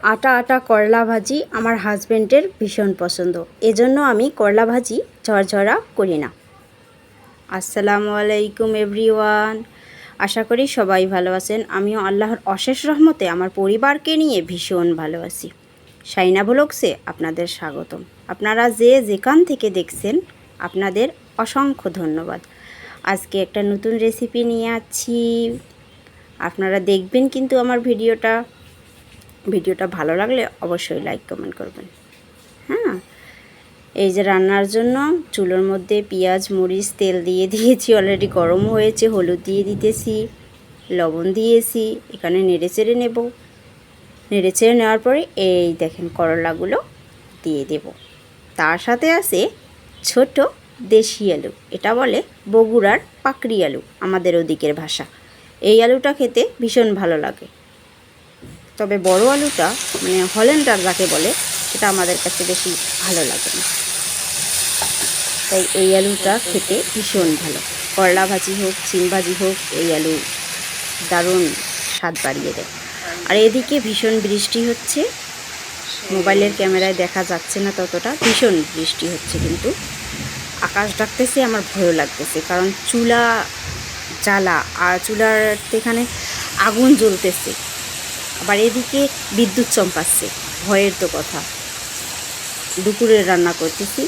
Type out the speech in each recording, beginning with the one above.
আটা আটা করলা ভাজি আমার হাজব্যান্ডের ভীষণ পছন্দ। এজন্য আমি করলা ভাজি ঝরঝরা করি না। আসসালামু আলাইকুম এভরিওয়ান আশা করি সবাই ভালো আছেন। আমিও আল্লাহর অশেষ রহমতে আমার পরিবারকে নিয়ে ভীষণ ভালো আছি। সাইনা ব্লগসে আপনাদের স্বাগতম। আপনারা যে যেখান থেকে দেখছেন, আপনাদের অসংখ্য ধন্যবাদ। আজকে একটা নতুন রেসিপি নিয়ে আছি। আপনারা দেখবেন কিন্তু আমার ভিডিওটা। ভিডিওটা ভালো লাগলে অবশ্যই লাইক কমেন্ট করবেন। হ্যাঁ? এই যে রান্নার জন্য চুলোর মধ্যে পেঁয়াজ, মরিচ, তেল দিয়ে দিয়েছি অলরেডি গরম হয়েছে, হলুদ দিয়ে দিতেছি, লবণ দিয়েছি, এখানে নেড়ে চেড়ে নেব। নেড়ে চেড়ে নেওয়ার পরে এই দেখেন করলাগুলো দিয়ে দেব। তার সাথে আছে ছোট দেশি আলু, এটা বলে বগুড়ার পাকড়ি আলু, আমাদের ওদিকের ভাষা। এই আলুটা খেতে ভীষণ ভালো লাগে। তবে বড় আলুটা মানে হল্যান্ডার যাকে বলে, সেটা আমাদের কাছে বেশি ভালো লাগে না। তাই এই আলুটা খেতে ভীষণ ভালো। করলা ভাজি হোক, চিন ভাজি হোক, এই আলু দারুণ স্বাদ বাড়িয়ে দেয়। আর এদিকে ভীষণ বৃষ্টি হচ্ছে। মোবাইলের ক্যামেরায় দেখা যাচ্ছে না ততটা। ভীষণ বৃষ্টি হচ্ছে কিন্তু। আকাশ ডাকতেছে, আমার ভয়ও লাগতেছে। কারণ চুলা জ্বালা, আর চুলার এখানে আগুন জ্বলতেছে। আবার এদিকে বিদ্যুৎ চমকাচ্ছে ভয়ের তো কথা। দুপুরে রান্না করতেছি।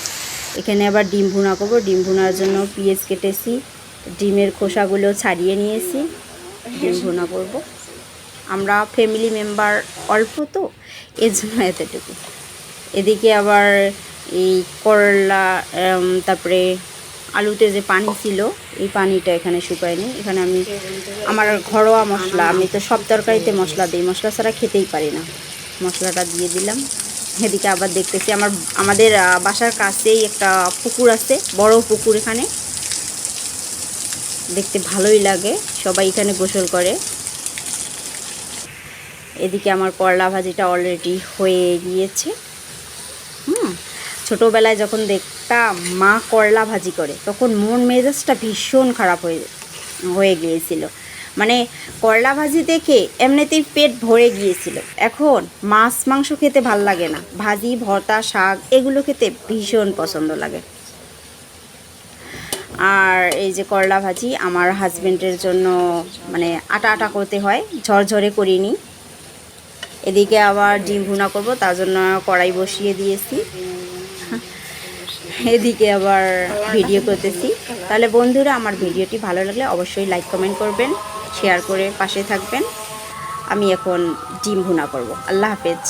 এখানে আবার ডিম ভুনা করব। ডিম ভুনার জন্য পেঁয়াজ কেটেছি, ডিমের খোসাগুলো ছাড়িয়ে নিয়েছি, ডিম ভুনা করব। আমরা ফ্যামিলি মেম্বার অল্প তো এর জন্য এতটুকু। এদিকে আবার এই করলা তারপরে আলুতে যে পানি ছিল, এই পানিটা এখানে শুকায়নি এখানে আমি আমার ঘরোয়া মশলা, আমি তো সব তরকারিতে মশলা দিই। মশলা ছাড়া খেতেই পারি না। মশলাটা দিয়ে দিলাম। এদিকে আবার দেখতেছি আমার, আমাদের বাসার কাছেই একটা পুকুর আছে, বড় পুকুর এখানে। দেখতে ভালোই লাগে, সবাই এখানে গোসল করে। এদিকে আমার করলা ভাজিটা অলরেডি হয়ে গিয়েছে। ছোটোবেলায় যখন দেখতাম মা করলা ভাজি করে, তখন মন মেজাজটা ভীষণ খারাপ হয়ে হয়ে গিয়েছিল। মানে করলা ভাজি দেখে এমনিতেই পেট ভরে গিয়েছিল। এখন মাছ, মাংস খেতে ভালো লাগে না। ভাজি, ভর্তা, শাক এগুলো খেতে ভীষণ পছন্দ লাগে। আর এই যে করলা ভাজি আমার হাজবেন্ডের জন্য মানে আটা আটা করতে হয়, ঝরঝরে করিনি। এদিকে আবার ডিম ভুনা করব, তার জন্য কড়াই বসিয়ে দিয়েছি। এদিকে আবার ভিডিও করতেছি। তাহলে বন্ধুরা, আমার ভিডিওটি ভালো লাগলে অবশ্যই লাইক কমেন্ট করবেন শেয়ার করে পাশে থাকবেন। আমি এখন ডিম ভুনা করব। আল্লাহ হাফেজ।